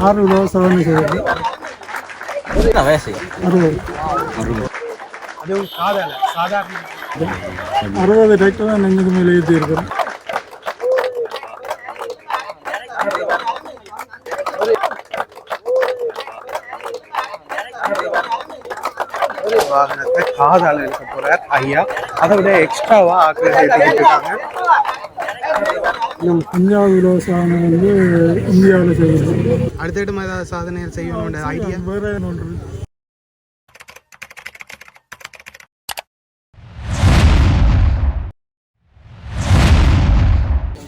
ஆறு கிலோ சாதனை செய்கிறது வயசு அறுபது அதுவும் காதல சாதாரண அறுபது டிராக்டர் தான் நெஞ்சது மேலே ஏற்றி இருக்கிறோம் வாகனத்தை காதால இருக்க போறார் ஐயா அதை விட எக்ஸ்ட்ராவா ஆக்கள் சேர்த்துக்கிட்டு இருக்காங்க நம் அஞ்சாவது கிலோ சாதனை வந்து இந்தியாவில் செய்கிறது அடுத்தடுத்து ஏதாவது சாதனைகள் செய்யணும்ன்ற ஐடியா வேற ஒன்று.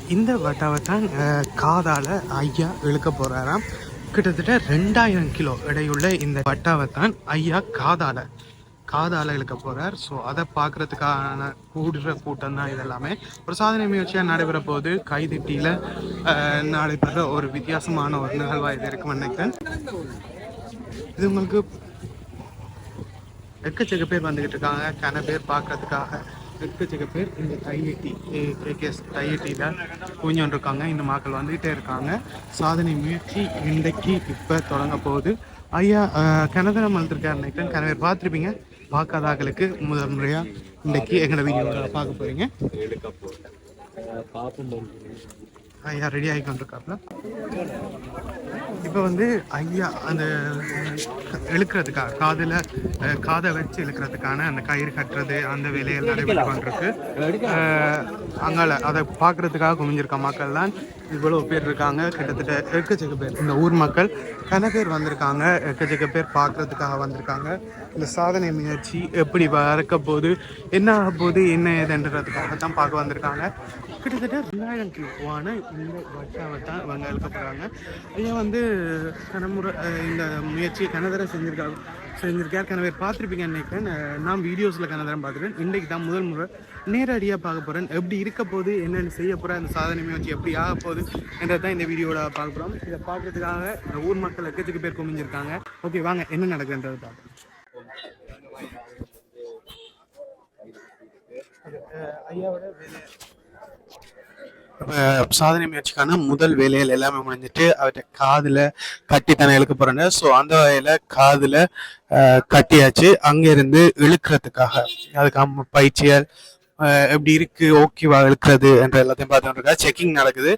இந்த வட்டாவை தான் காதால ஐயா இழுக்க போறாராம். கிட்டத்தட்ட ரெண்டாயிரம் கிலோ எடையுள்ள இந்த வட்டாவை தான் ஐயா காதால காதால இழுக்க போகிறார் ஸோ அதை பார்க்கறதுக்கான கூடுற கூட்டம் தான் இதெல்லாமே. ஒரு சாதனை முயற்சியாக நடைபெற போது கைதிட்டியில் நடைபெற ஒரு வித்தியாசமான ஒரு நிகழ்வாக இது இருக்குன்னு நினைக்கிறேன். இது உங்களுக்கு எக்கச்சக்க பேர் வந்துக்கிட்டு இருக்காங்க. கன பேர் பார்க்கறதுக்காக எக்கச்சக்க பேர் இந்த கையெட்டி கேகேஎஸ் கையெட்டியில் குவிஞ்சோண்டு இருக்காங்க இந்த மக்கள் வந்துக்கிட்டே இருக்காங்க. சாதனை முயற்சி இன்றைக்கு இப்போ தொடங்க போகுது. ஐயா கனதனம் வந்துருக்காரு நினைக்கிறேன். கன பேர் பார்த்துருப்பீங்க. பார்க்காதாக்களுக்கு முதல் முறையாக இன்றைக்கு எங்களோட வீடியோவில் பார்க்க போகிறீங்க ஐயா ரெடி ஆகிக்கொண்டிருக்காப்புல இப்போ வந்து ஐயா அந்த இழுக்கிறதுக்காக காதில் காதை வச்சு இழுக்கிறதுக்கான அந்த கயிறு கட்டுறது அந்த வேலைகள் நடைபெற்று கொண்டிருக்கு. அங்கால அதை பார்க்கறதுக்காக குமிஞ்சிருக்க மக்கள் தான் இவ்வளோ பேர் இருக்காங்க. கிட்டத்தட்ட எக்கச்சக்க பேர் இந்த ஊர் மக்கள் கன பேர் வந்திருக்காங்க. எக்கச்சக்க பேர் பார்க்கறதுக்காக வந்திருக்காங்க. இந்த சாதனை முயற்சி எப்படி வறக்க போது என்ன ஆக போகுது என்ன ஏதுன்றதுக்காக தான் பார்க்க வந்திருக்காங்க. கிட்டத்தட்ட ரெண்டாயிரம் கிலோவான இந்த வட்டாவை தான் இவங்க இழுக்க போகிறாங்க ஐயா வந்து கனமுறை இந்த முயற்சியை கனதர செஞ்சிருக்காங்க செஞ்சுருக்கார். கன பார்த்துருப்பீங்க நினைக்கிறேன். நான் வீடியோஸில் கனதரம் பார்த்துருக்கேன். இன்றைக்கு தான் முதல் முறை நேரடியாக பார்க்க போகிறேன் எப்படி இருக்க போகுது என்னென்னு செய்ய போகிறேன் அந்த சாதனை முயற்சி எப்படி ஆக போகுது என்றது தான் இந்த வீடியோவில் பார்க்க போகிறோம் இதை பார்க்குறதுக்காக இந்த ஊர் மக்கள் எக்கச்சக்க பேர் குமிஞ்சிருக்காங்க. ஓகே வாங்க என்ன நடக்குதுன்றது பார்க்கலாம் ஐயாவோட வேலை. சாதனை முயற்சிக்கான முதல் வேலைகள் எல்லாமே முடிஞ்சிட்டு அவர்கிட்ட காதில் கட்டி தானே இழுக்க போறாங்க ஸோ அந்த வகையில் காதில் கட்டியாச்சு. அங்கேருந்து இழுக்கிறதுக்காக. அதுக்காக பயிற்சியால் எப்படி இருக்குது ஓகேவா இழுக்கிறது என்ற எல்லாத்தையும் பார்த்துட்டு இருக்கா செக்கிங் நடக்குது.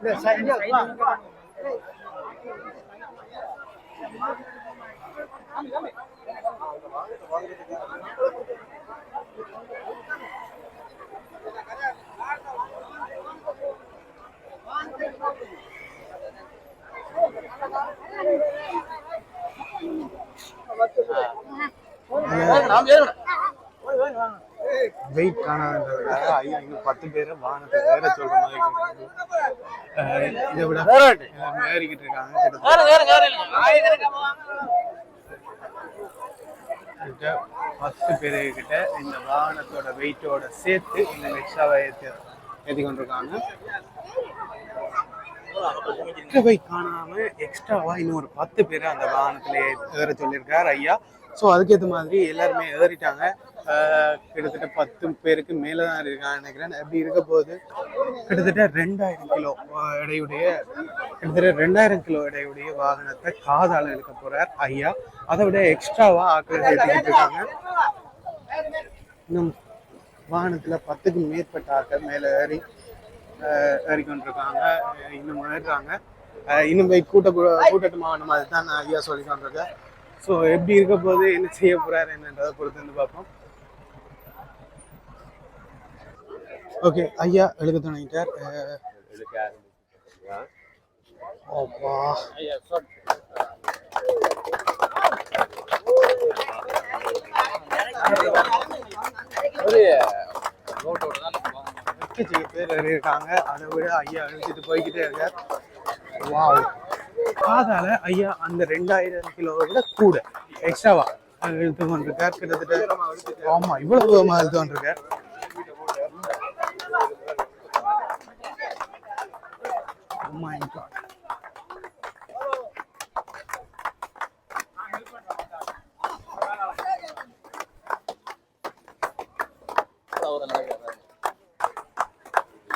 இல்ல சைடு நாம் ஏறணும் வெயிட் காணாதுன்றதுக்காக ஐயா இன்னும் பத்து பேரை வானத்தை வேற சொல்ற மாதிரி இதை விட ஏறிக்கிட்டு இருக்காங்க பத்து பேருக்கிட்ட இந்த வாகனத்தோட வெயிட்டோட சேர்த்து இந்த ரிக்ஷாவை ஏற்றி ஏற்றி கொண்டிருக்காங்க வை காணாம எக்ஸ்ட்ராவா இன்னும் ஒரு பத்து பேர் அந்த வாகனத்துல ஏற சொல்லியிருக்காரு ஐயா. ஸோ அதுக்கேற்ற மாதிரி எல்லாருமே ஏறிட்டாங்க. கிட்டத்தட்ட பத்து பேருக்கு மேலே தான் இருக்காங்க நினைக்கிறேன். அப்படி இருக்க போது கிட்டத்தட்ட ரெண்டாயிரம் கிலோ எடையுடைய கிட்டத்தட்ட ரெண்டாயிரம் கிலோ எடையுடைய வாகனத்தை காதால் எடுக்க போகிறார் ஐயா. அதை விட எக்ஸ்ட்ராவாக ஆட்கள் சேர்த்துக்கிட்டு இருக்காங்க. இன்னும் வாகனத்தில் பத்துக்கு மேற்பட்ட ஆக்கள் மேலே ஏறி ஆஹ் ஏறிக்கொண்டிருக்காங்க. இன்னும் ஏறுறாங்க இன்னும் போய் கூட்ட கூட்டட்டுமா மாதிரி அதுதான் நான் ஐயா சொல்லி கொண்டிருக்கேன் ஸோ எப்படி இருக்க போது என்ன செய்ய போகிறாரு என்னன்றதை பொறுத்து வந்து பார்ப்போம் ஓகே ஐயா எழுத தொடங்கிட்டார் அப்பா பேர் இருக்காங்க அதை விட ஐயா அழிச்சிட்டு போய்கிட்டே இருக்கார் வா காதால ஐயா அந்த ரெண்டாயிரம் கிலோவை விட கூட எக்ஸ்ட்ராவா? அது இழுத்து கொண்டிருக்கார் கிட்டத்தட்ட ஆமா இவ்வளவு தூரமா இழுத்து கொண்டிருக்கார் Oh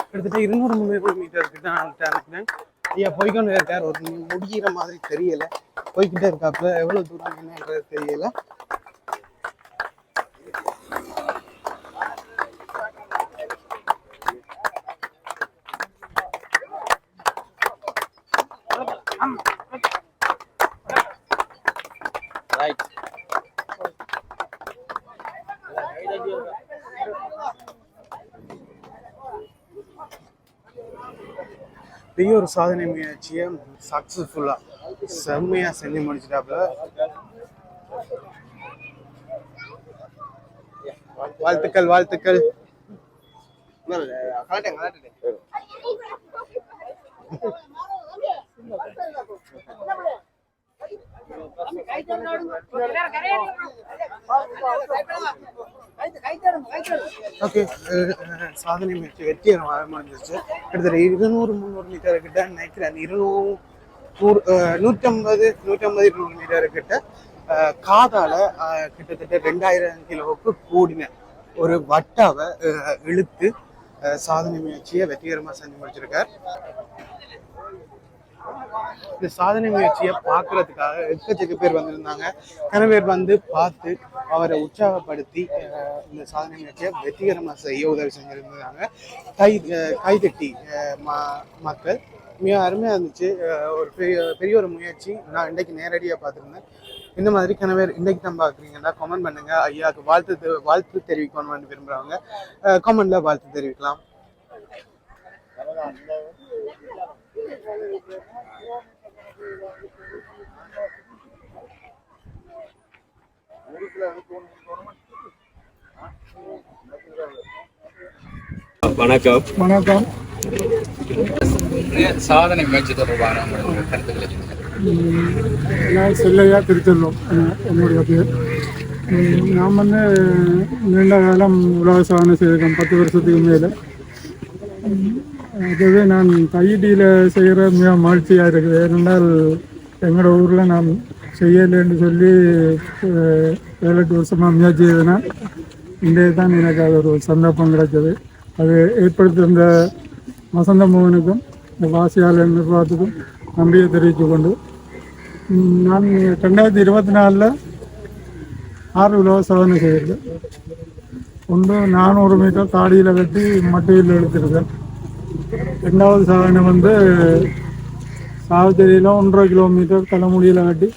கிட்டத்தட்ட இருநூறு முந்நூறு மீட்டர் கிட்ட நான் நினைக்கிறேன் ஐயா போய்க்கொண்டு இருக்கார். ஒரு முடிகிற மாதிரி தெரியல. போய்கிட்டே இருக்காப்புல. எவ்வளவு தூரம் என்னன்றது தெரியல. பெரிய ஒரு சாதனை முயற்சியை சக்ஸஸ்ஃபுல்லாக செம்மையா செஞ்சு முடிச்சிட்டாப்புல. வாழ்த்துக்கள் வாழ்த்துக்கள். ஓகே சாதனை முயற்சி வெற்றிகரமாக முடிஞ்சிருச்சு கிட்டத்தட்ட இருநூறு முந்நூறு மீட்டர் கிட்ட நினைக்கிறேன். இருநூறு நூறு நூற்றம்பது நூற்றம்பது இருநூறு மீட்டர் கிட்ட காதால கிட்டத்தட்ட ரெண்டாயிரம் கிலோவுக்கு கூடின ஒரு வட்டாவை இழுத்து சாதனை முயற்சியை வெற்றிகரமாக செஞ்சு முடிச்சிருக்கார். இந்த சாதனை முயற்சியை பார்க்கறதுக்காக எக்கச்சக்க பேர் வந்திருந்தாங்க. நிறைய பேர் வந்து பார்த்து அவரை உற்சாகப்படுத்தி இந்த சாதனை முயற்சியை வெற்றிகரமாக செய்ய உதவி செஞ்சுருந்தாங்க. கை கைதட்டி மக்கள். மிக அருமையாக இருந்துச்சு. ஒரு பெரிய பெரிய ஒரு முயற்சி. நான் இன்றைக்கு நேரடியாக பார்த்துருந்தேன். இந்த மாதிரி கணவர் இன்றைக்கு தான் பார்க்குறீங்கன்னா கமெண்ட் பண்ணுங்க. ஐயாவுக்கு வாழ்த்து வாழ்த்து தெரிவிக்கணும்னு விரும்புகிறவங்க கமெண்டில் வாழ்த்து தெரிவிக்கலாம். வணக்கம். வணக்கம். சாதனை முயற்சி தொடர்பான கருத்துக்களை நான் செல்லையா திருச்செல்வம் என்- என்னுடைய பேர். நான் வந்து நீண்ட காலம் உலக சாதனை செய்திருக்கேன். பத்து வருஷத்துக்கு மேலே. அதுவே நான் தையடியில் செய்கிற மிக மகிழ்ச்சியாக இருக்குது. ஏனென்றால் எங்களோட ஊரில் நான் செய்யலைன்னு சொல்லி ஏழு எட்டு வருஷமாக முயற்சி செய்தேன்னா இன்றைய தான் எனக்கு அது ஒரு சந்தர்ப்பம் கிடைச்சது. அது ஏற்படுத்தியிருந்த வசந்த மோகனுக்கும் இந்த வாசியாளர் நிர்வாகத்துக்கும் நன்றியை தெரிவித்து கொண்டு நான் ரெண்டாயிரத்தி இருபத்தி நாலில் ஆறு உலக சாதனை செய்திருக்கேன் ஒன்று நானூறு மீட்டர் தாடியில் கட்டி மட்டையில் எடுத்திருக்கேன் ரெண்டாவது சாதனை வந்து சாவச்சேரியில் ஒன்றரை கிலோமீட்டர் தலைமுடியில் கட்டி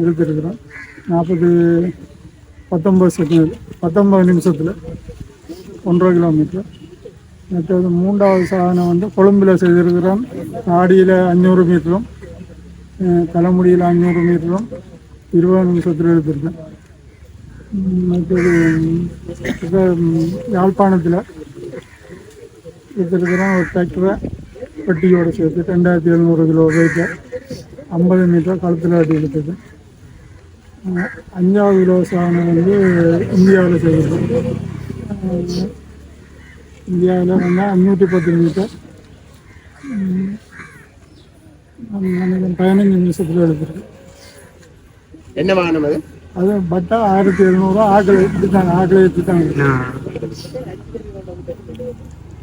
எடுத்துருக்குறோம். நாற்பது பத்தொம்பது செகண்ட் பத்தொம்பது நிமிஷத்தில் ஒன்றரை கிலோமீட்டர். மற்றது மூன்றாவது சாதனை வந்து கொழும்பில் செய்திருக்கிறோம் தாடியில் அஞ்சூறு மீட்டரும் தலைமுடியில் அஞ்சூறு மீட்டரும் இருபது நிமிஷத்தில் எடுத்திருக்கேன். மற்றது யாழ்ப்பாணத்தில் எடுத்திருக்கிறேன் ஒரு டிராக்டரை பெட்டியோடு சேர்த்து ரெண்டாயிரத்தி எழுநூறு கிலோ வெயிட்டை ஐம்பது மீட்டர் கழுத்தில் எடுத்துருக்கேன் அஹ் அஞ்சாவது கிலோ சாதனை வந்து இந்தியாவில் அஹ் இந்தியாவில் வந்து அஞ்சூற்றி பத்து மீட்டர் பதினஞ்சு நிமிஷத்தில் எடுத்திருக்கேன் என்ன வாகனம் அது? அது பட்டா ஆயிரத்தி எழுநூறு ஆக்களை எடுத்துட்டாங்க ஆக்களை எடுத்துட்டாங்க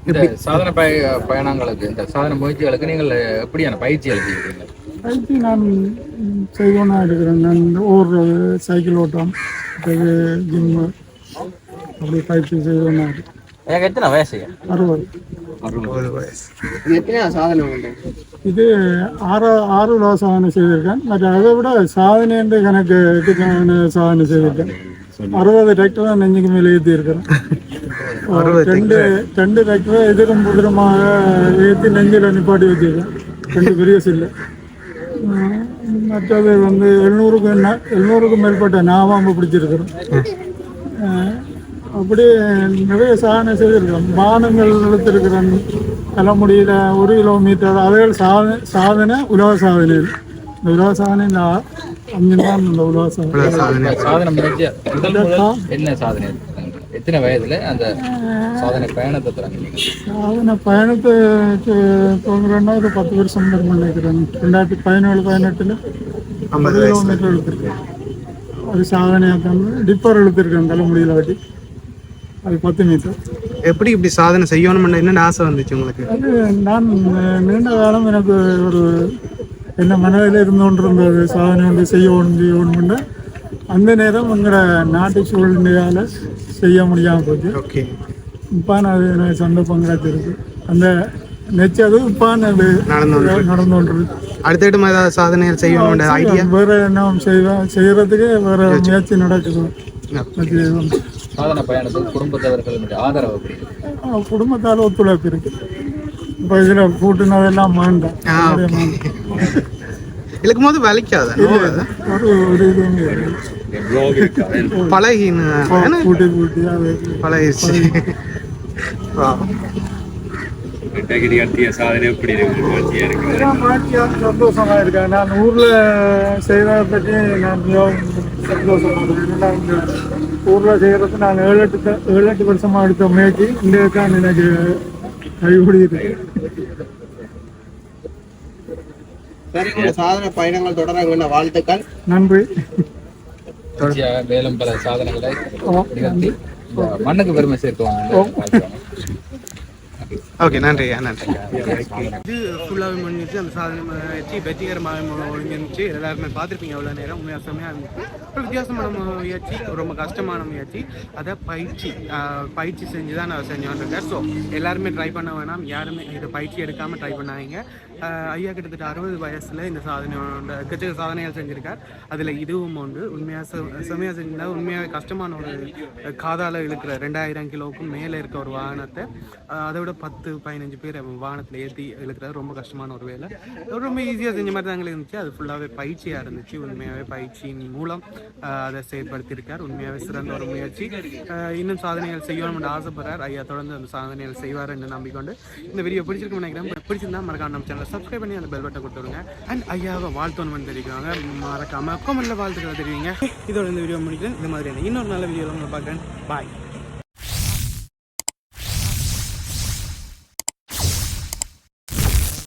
இந்த சாதனை பய பயணங்களுக்கு இந்த சாதனை முயற்சிகளுக்கு நீங்கள் எப்படியான பயிற்சி அளிக்கிறீங்க பயிற்சி நான் ம், செய்வோன்னா எடுக்கிறேன். நான் ஓடுறது சைக்கிள் ஓட்டம் அது ஜிம்மு அப்படி பயிற்சி இருக்கு எனக்கு எத்தனை வயசு? அறுபது. அறுபது வயசு. இது எத்தனை சாதனை உண்டு? இது ஆறு ஆறு உலக சாதனை செய்திருக்கேன். மற்ற அதை விட சாதனை என்று கணக்கு எட்டுக்கான சாதனை செய்திருக்கேன். அறுபது டிராக்டர் நெஞ்சுக்கு மேலே ஏற்றி இருக்கிறேன் ரெண்டு ரெண்டு டிராக்டரை எதிரும் புதிரமாக ஏற்றி நெஞ்சில் நிப்பாட்டி வச்சிருக்கேன். ரெண்டு பெரிய சில்லு. மற்றது வந்து எழுநூறுக்கு எழுநூறுக்கும் மேற்பட்ட நாவாம்பு பிடிச்சிருக்கிறோம். அப்படி நிறைய சாதனை செய்திருக்கிறோம். பானங்கள் இழுத்திருக்கிறேன் தலைமுடியில் ஒரு கிலோமீட்டர் அதுகள் சாதனை சாதனை உலக சாதனை. இந்த உலக சாதனை ஆ- அங்கதான் இந்த இவ்வளோ சாதனை. சாதனை. என்ன சாதனை எத்தனை வயதுல அந்த சாதனை பயணத்தை தொடங்கி நீங்க சாதனை பயணத்தை தோங்குறேன்னா ஒரு பத்து வருஷம் நினைக்கிறேன் ரெண்டாயிரத்தி பதினேழு பதினெட்டில் ஐம்பது கிலோமீட்டர் இழுத்துருக்கேன் அது சாதனையாக தான் டிப்பர் இழுத்துருக்கேன் தலைமுடியில் வாட்டி அது பத்து மீட்டர். எப்படி இப்படி சாதனை செய்யணும்னு என்ன ஆசை வந்துச்சு உங்களுக்கு? அது நான் நீண்ட காலம் எனக்கு ஒரு என்ன மனதில் இருந்து கொண்டு இருந்தது சாதனை வந்து செய்யணும் செய்யணும்னு. அந்த நேரம் எங்களோட நாட்டு சூழ்நிலையால் செய்ய முடியாமல் போச்சு. ஓகே. இப்போ அது எனக்கு சந்தர்ப்பம் கிடைச்சிருக்கு அந்த நெச்சது இப்போ அது நடந்து கொண்டு அடுத்தடுத்து ஏதாவது சாதனைகள் செய்யணும்ன்ற ஐடியா? வேற என்ன செய்வேன் செய்யறதுக்கு வேற முயற்சி நடக்குது. சாதனை குடும்பத்தவர்களுடைய ஆதரவு குடும்பத்தால் ஒத்துழைப்பு இருக்கு. இப்போ இதில் கூட்டுனதெல்லாம் வேண்டாம். இழுக்கும் போது வலிக்காத? ஒரு ஒரு இதுவும் பழகின்னு கூட்டி கூட்டி அது. பழகிருச்சு Wow. இதெல்லாம் மாற்றியாக சந்தோஷமா இருக்கேன் நான் ஊர்ல செய்யறத பற்றி நான் மிகவும் சந்தோஷமா இருக்கேன். ஊர்ல செய்யறது நான் ஏழு எட்டு ஏழு எட்டு வருஷமா எடுத்த முயற்சி இந்த தான் எனக்கு கைகூடி சரி சாதனை பயணங்கள் தொடர வாழ்த்துக்கள். நன்றி. மேலும் பல சாதனைகளை நிகழ்த்தி மண்ணுக்கு பெருமை சேர்த்துவாங்க ஓகே நன்றி நன்றி. இது ஃபுல்லாகவே முடிஞ்சிச்சு அந்த சாதனை வச்சு வெற்றிகரமாக முடிஞ்சிருந்துச்சு. எல்லாருமே பார்த்துருப்பீங்க அவ்வளோ நேரம். உண்மையாக செம்மையாக இருந்துச்சு ஒரு வித்தியாசமான முயற்சி ரொம்ப கஷ்டமான முயற்சி. அதை பயிற்சி பயிற்சி செஞ்சு தான் நான் செஞ்சோன்றிருக்கேன் ஸோ எல்லாருமே ட்ரை பண்ண வேணாம். யாருமே இதை பயிற்சி எடுக்காமல் ட்ரை பண்ணாதீங்க. ஐயா கிட்டத்தட்ட அறுபது வயசில் இந்த சாதனையோட எக்கச்சக்க சாதனைகள் செஞ்சுருக்கார். அதில் இதுவும் உண்டு. உண்மையாக செம்மையாக செஞ்சிருந்தால் உண்மையாக கஷ்டமான ஒரு காதால் இழுக்கிற ரெண்டாயிரம் கிலோவுக்கும் மேலே இருக்க ஒரு வாகனத்தை அதை விட பத்து பதினஞ்சு பேர் வாகனத்தில் ஏற்றி இழுக்கிறது ரொம்ப கஷ்டமான ஒரு வேலை. ரொம்ப ஈஸியாக செஞ்ச மாதிரி தாங்களே இருந்துச்சு. அது ஃபுல்லாகவே பயிற்சியாக இருந்துச்சு. உண்மையாகவே பயிற்சியின் மூலம் அதை செயல்படுத்தியிருக்கார் உண்மையாகவே சிறந்த ஒரு முயற்சி. இன்னும் சாதனைகள் செய்யணும்னு ஆசைப்படுறார் ஐயா தொடர்ந்து அந்த சாதனைகள் செய்வார் என்று நம்பிக்கொண்டு இந்த வீடியோ பிடிச்சிருக்குன்னு நினைக்கிறேன். பிடிச்சிருந்தா மறக்காம நம்ம சேனலை சப்ஸ்கிரைப் பண்ணி அந்த பெல் பட்டை கொடுத்துருங்க அண்ட் ஐயாவை வாழ்த்தணும்னு தெரிவிக்கிறாங்க மறக்காமல் கமெண்ட்ல வாழ்த்துக்களை தெரிவிங்க. இதோட இந்த வீடியோ முடிக்கிறேன். இந்த மாதிரியான இன்னொரு நல்ல வீடியோவில் உங்களை பார்க்குறேன். பாய்